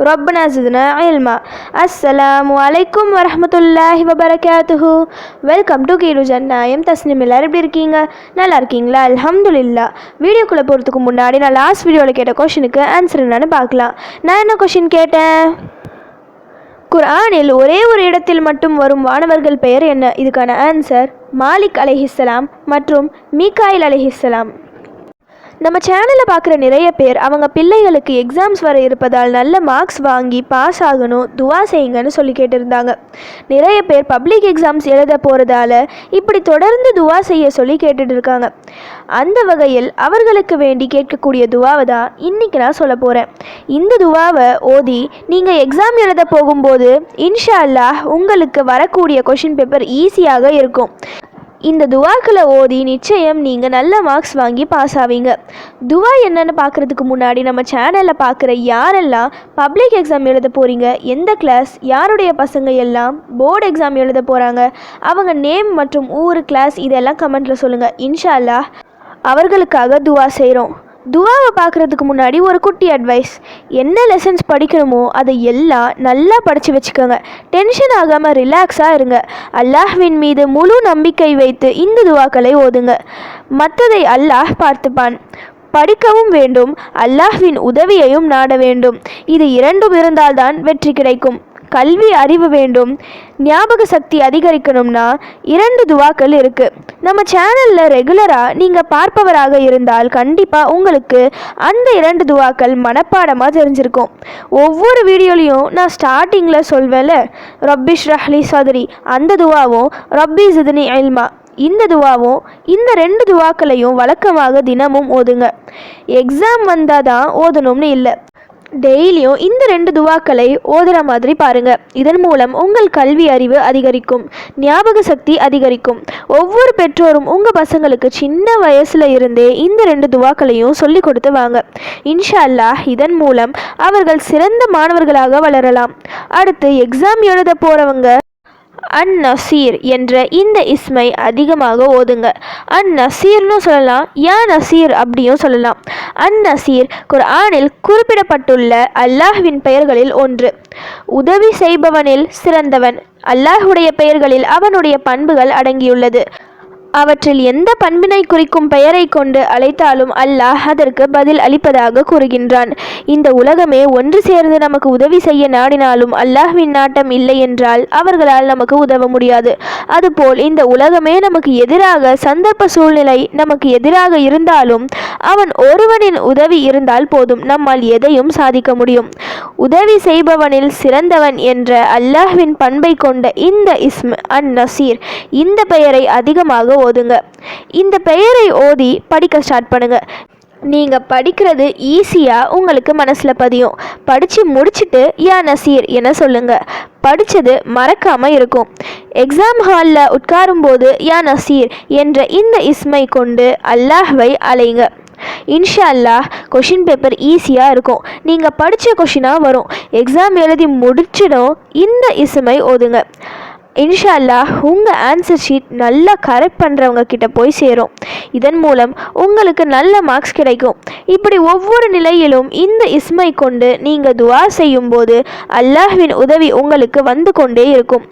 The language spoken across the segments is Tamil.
ربنا زدنا علما السلام عليكم ورحمة الله وبركاته வெல்கம் டு கீரு ஜன்னாயம் தஸ்னிம் எல்லாரும் எப்படி இருக்கீங்க நல்லா இருக்கீங்களா அல்ஹம்துலில்லா வீடியோக்குள்ளே போகிறதுக்கு முன்னாடி நான் லாஸ்ட் வீடியோவில் கேட்ட கொஷினுக்கு ஆன்சர் என்னன்னு பார்க்கலாம் நான் என்ன கொஷின் கேட்டேன் குர்ஆனில் ஒரே ஒரு இடத்தில் மட்டும் வரும் வானவர்கள் பெயர் என்ன இதுக்கான ஆன்சர் மாலிக் அலைஹிஸ்ஸலாம் மற்றும் மீகாயில் அலைஹிஸ்ஸலாம் நம்ம சேனலை பார்க்குற நிறைய பேர் அவங்க பிள்ளைகளுக்கு எக்ஸாம்ஸ் வர இருப்பதால் நல்ல மார்க்ஸ் வாங்கி பாஸ் ஆகணும் துவா செய்யுங்கன்னு சொல்லி கேட்டிருந்தாங்க. நிறைய பேர் பப்ளிக் எக்ஸாம்ஸ் எழுத போகிறதால இப்படி தொடர்ந்து துவா செய்ய சொல்லி கேட்டுட்டு இருக்காங்க அந்த வகையில் அவர்களுக்கு வேண்டி கேட்கக்கூடிய துவாவை தான் இன்றைக்கி நான் சொல்ல போகிறேன் இந்த துவாவை ஓதி நீங்கள் எக்ஸாம் எழுத போகும்போது இன்ஷா அல்லாஹ் உங்களுக்கு வரக்கூடிய கொஷின் பேப்பர் ஈஸியாக இருக்கும். இந்த துவாக்களை ஓதி நிச்சயம் நீங்கள் நல்ல மார்க்ஸ் வாங்கி பாஸ் ஆவீங்க. துவா என்னென்னு பார்க்குறதுக்கு முன்னாடி நம்ம சேனலில் பார்க்குற யாரெல்லாம் பப்ளிக் எக்ஸாம் எழுத போகிறீங்க எந்த கிளாஸ் யாருடைய பசங்க எல்லாம் போர்டு எக்ஸாம் எழுத போகிறாங்க அவங்க நேம் மற்றும் ஊர் கிளாஸ் இதெல்லாம் கமெண்ட்டில் சொல்லுங்கள் இன்ஷா அல்லாஹ் அவர்களுக்காக துவா செய்கிறோம் துவாவை பார்க்குறதுக்கு முன்னாடி ஒரு குட்டி அட்வைஸ் என்ன லெசன்ஸ் படிக்கணுமோ அதை எல்லாம் நல்லா படித்து வச்சுக்கோங்க. டென்ஷன் ஆகாமல் ரிலாக்ஸாக இருங்க. அல்லாஹ்வின் மீது முழு நம்பிக்கை வைத்து இந்த துவாக்களை ஓதுங்க. மற்றதை அல்லாஹ் பார்த்துப்பான். படிக்கவும் வேண்டும். அல்லாஹ்வின் உதவியையும் நாட வேண்டும். இது இரண்டும் இருந்தால்தான் வெற்றி கிடைக்கும். கல்வி அறிவு வேண்டும் ஞாபக சக்தி அதிகரிக்கணும்னா இரண்டு துவாக்கள் இருக்குது நம்ம சேனலில் ரெகுலராக நீங்கள் பார்ப்பவராக இருந்தால் கண்டிப்பாக உங்களுக்கு அந்த இரண்டு துவாக்கள் மனப்பாடமாக தெரிஞ்சிருக்கும். ஒவ்வொரு வீடியோலையும் நான் ஸ்டார்டிங்கில் சொல்வேன்ல ரப்பிஷ் ரஹ்லி சதுரி அந்த துவாவும் ரப்பி ஜிதினி அல்மா இந்த துவாவும் இந்த ரெண்டு துவாக்களையும் வழக்கமாக தினமும் ஓதுங்க. எக்ஸாம் வந்தால் தான் ஓதணும்னு இல்லை. டெய்லியும் இந்த ரெண்டு துவாக்களை ஓதுற மாதிரி பாருங்க. இதன் மூலம் உங்கள் கல்வி அறிவு அதிகரிக்கும் ஞாபக சக்தி அதிகரிக்கும். ஒவ்வொரு பெற்றோரும் உங்க பசங்களுக்கு சின்ன வயசுல இருந்தே இந்த ரெண்டு துவாக்களையும் சொல்லி கொடுத்து வாங்க. இன்ஷா அல்லாஹ் இதன் மூலம் அவர்கள் சிறந்த மாணவர்களாக வளரலாம். அடுத்து எக்ஸாம் எழுத போறவங்க அன் நசீர் என்ற இந்த இஸ்மை அதிகமாக ஓதுங்க. அன் நசீர்னு சொல்லலாம் யா நசீர் அப்படியும் சொல்லலாம். அன் நசீர் குர்ஆனில் குறிப்பிடப்பட்டுள்ள அல்லாஹ்வின் பெயர்களில் ஒன்று. உதவி செய்பவனில் சிறந்தவன் அல்லாஹுடைய பெயர்களில் அவனுடைய பண்புகள் அடங்கியுள்ளது. அவற்றில் எந்த பண்பினை குறிக்கும் பெயரை கொண்டு அழைத்தாலும் அல்லாஹ் அதற்கு பதில் அளிப்பதாக கூறுகின்றான். இந்த உலகமே ஒன்று சேர்ந்து நமக்கு உதவி செய்ய நாடினாலும் அல்லாஹ்வின் நாட்டம் இல்லை என்றால் அவர்களால் நமக்கு உதவ முடியாது. அதுபோல் இந்த உலகமே நமக்கு எதிராக சந்தர்ப்ப சூழ்நிலை நமக்கு எதிராக இருந்தாலும் அவன் ஒருவனின் உதவி இருந்தால் போதும் நம்மால் எதையும் சாதிக்க முடியும். உதவி செய்பவனில் சிறந்தவன் என்ற அல்லாஹ்வின் பண்பை கொண்ட இந்த இஸ்ம் அன் நசீர் இந்த பெயரை அதிகமாக ஓதுங்க. இந்த பெயரை ஓதி படிக்க ஸ்டார்ட் பண்ணுங்க. நீங்கள் படிக்கிறது ஈஸியாக உங்களுக்கு மனசில் பதியும். படித்து முடிச்சுட்டு யா நசீர் என சொல்லுங்கள் படித்தது மறக்காமல் இருக்கும். எக்ஸாம் ஹாலில் உட்காரும்போது யா நசீர் என்ற இந்த இஸ்மை கொண்டு அல்லாஹ்வை அலைங்க இன்ஷா அல்லாஹ் கொஷின் பேப்பர் ஈஸியாக இருக்கும் நீங்கள் படித்த கொஷினாக வரும். எக்ஸாம் எழுதி முடிச்சிடும் இந்த இசுமை ஓதுங்க. இன்ஷா அல்லாஹ் உங்கள் ஆன்சர் ஷீட் நல்லா கரெக்ட் பண்ணுறவங்க கிட்ட போய் சேரும். இதன் மூலம் உங்களுக்கு நல்ல மார்க்ஸ் கிடைக்கும். இப்படி ஒவ்வொரு நிலையிலும் இந்த இஸ்மை கொண்டு நீங்கள் துவா செய்யும்போது அல்லாஹ்வின் உதவி உங்களுக்கு வந்து கொண்டே இருக்கும்.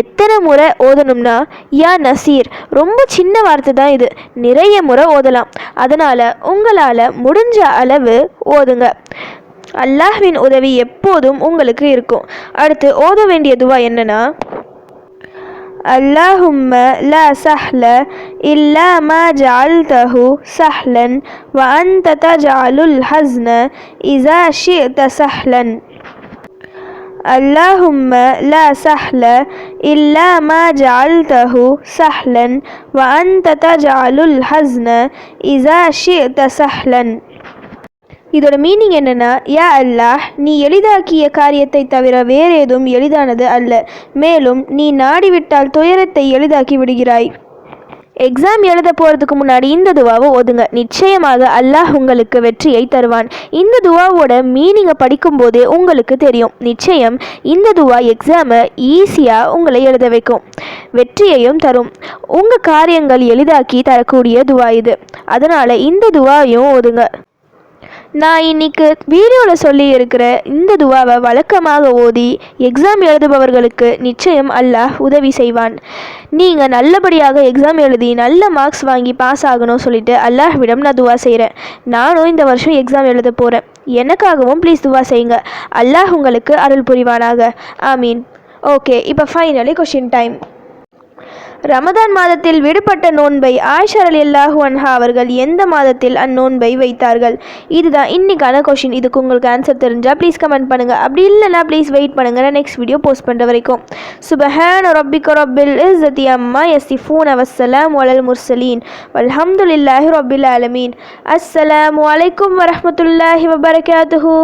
எத்தனை முறை ஓதணும்னா யா நசீர் ரொம்ப சின்ன வார்த்தை தான் இது. நிறைய முறை ஓதலாம். அதனால் உங்களால் முடிஞ்ச அளவு ஓதுங்க. அல்லாஹ்வின் உதவி எப்போதும் உங்களுக்கு இருக்கும். அடுத்து ஓத வேண்டிய துவா என்னென்னா اللهم لا سهل إلا ما جعلته سهلا وأنت تجعل الحزن إذا شئت سهلا اللهم لا سهل إلا ما جعلته سهلا وأنت تجعل الحزن إذا شئت سهلا இதோட மீனிங் என்னென்னா யா அல்லாஹ் நீ எளிதாக்கிய காரியத்தை தவிர வேறு ஏதும் எளிதானது அல்ல. மேலும் நீ நாடிவிட்டால் துயரத்தை எளிதாக்கி விடுகிறாய். எக்ஸாம் எழுத போகிறதுக்கு முன்னாடி இந்த துவாவை ஓதுங்க. நிச்சயமாக அல்லாஹ் உங்களுக்கு வெற்றியை தருவான். இந்த துவாவோட மீனிங்கை படிக்கும்போதே உங்களுக்கு தெரியும். நிச்சயம் இந்த துவா எக்ஸாமை ஈஸியாக உங்களை எழுத வைக்கும். வெற்றியையும் தரும். உங்கள் காரியங்கள் எளிதாக்கி தரக்கூடிய துவா இது. அதனால் இந்த துவாவையும் ஓதுங்க. நான் இன்னைக்கு வீடியோவில் சொல்லியிருக்கிற இந்த துவாவை வழக்கமாக ஓதி எக்ஸாம் எழுதுபவர்களுக்கு நிச்சயம் அல்லாஹ் உதவி செய்வான். நீங்கள் நல்லபடியாக எக்ஸாம் எழுதி நல்ல மார்க்ஸ் வாங்கி பாஸ் ஆகணும் சொல்லிட்டு அல்லாஹ்விடம் நான் துவா செய்கிறேன் நானும் இந்த வருஷம் எக்ஸாம் எழுத போகிறேன் எனக்காகவும் ப்ளீஸ் துவா செய்யுங்க. அல்லாஹ் உங்களுக்கு அருள் புரிவானாக. ஆமீன். ஓகே இப்போ ஃபைனலி கொஷின் டைம் ரமதான் மாதத்தில் விடுபட்ட நோன்பை ஆயிஷா அலி அல்லாஹு அன்ஹா அவர்கள் எந்த மாதத்தில் அந்நோன்பை வைத்தார்கள்? இதுதான் இன்னைக்கான கொஷின் இதுக்கு உங்களுக்கு ஆன்சர் தெரிஞ்சால் ப்ளீஸ் கமெண்ட் பண்ணுங்கள் அப்படி இல்லைன்னா ப்ளீஸ் வெயிட் பண்ணுங்கள் நான் நெக்ஸ்ட் வீடியோ போஸ்ட் பண்ணுற வரைக்கும். சுபஹான் ரப்பிக ரப்பில் இஸ்ஸதி அம்மா யசிஃபூன் அவசலாம் வலல் முர்சலீன் வல்ஹம்துலில்லாஹி ரப்பில் ஆலமீன். அஸ்ஸலாமு அலைக்கும் வரமத்துல்லாஹி வபரகாத்துஹு.